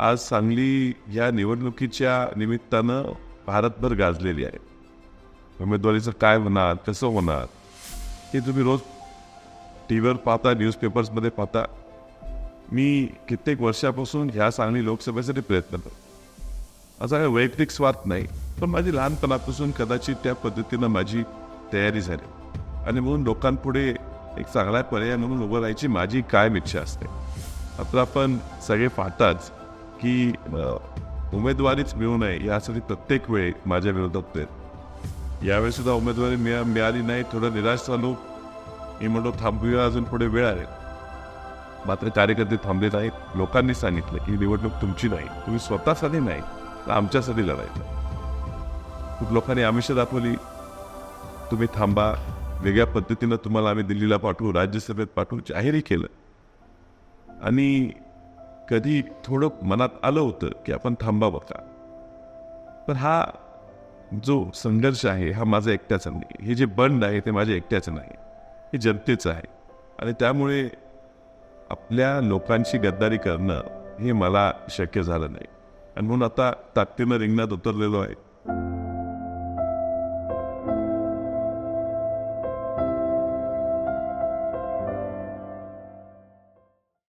आज सांगली या निवडणुकीच्या निमित्तानं भारतभर गाजलेली आहे. उमेदवारीचं काय होणार कसं होणार हे तुम्ही रोज टी व्हीवर पाहता न्यूजपेपर्समध्ये पाहता. मी कित्येक वर्षापासून ह्या सांगली लोकसभेसाठी प्रयत्न करतो. असा काही वैयक्तिक स्वार्थ नाही पण माझी लहानपणापासून कदाचित त्या पद्धतीनं माझी तयारी झाली. आणि म्हणून लोकांपुढे एक चांगला पर्याय म्हणून उभं राहायची माझी कायम इच्छा असते. आता आपण सगळे पाहताच की उमेदवारीच मिळू नये यासाठी प्रत्येक वेळी माझ्या विरोधात यावेळी सुद्धा उमेदवारी मिळा मिळाली नाही थोडं निराश झालो. मी म्हणतो थांबूया अजून पुढे वेळ आहे. मात्र कार्यकर्ते थांबले नाहीत लोकांनी सांगितलं की ही निवडणूक तुमची नाही. तुम्ही स्वतःसाठी नाही तर आमच्यासाठी लढायचं. खूप लोकांनी आमिष दाखवली. तुम्ही थांबा. वेगळ्या पद्धतीनं तुम्हाला आम्ही दिल्लीला पाठवू राज्यसभेत पाठवू जाहीरही केलं. आणि कधी थोडं मनात आलं होतं की आपण थांबावं का? पण हा जो संघर्ष आहे हा माझा एकट्याचा नाही. हे जे बंड आहे ते माझ्या एकट्याचं नाही. हे जनतेचं आहे. आणि त्यामुळे आपल्या लोकांची गद्दारी करणं हे मला शक्य झालं नाही. आणि म्हणून आता ताकदीनं रिंगणात उतरलेलो आहे.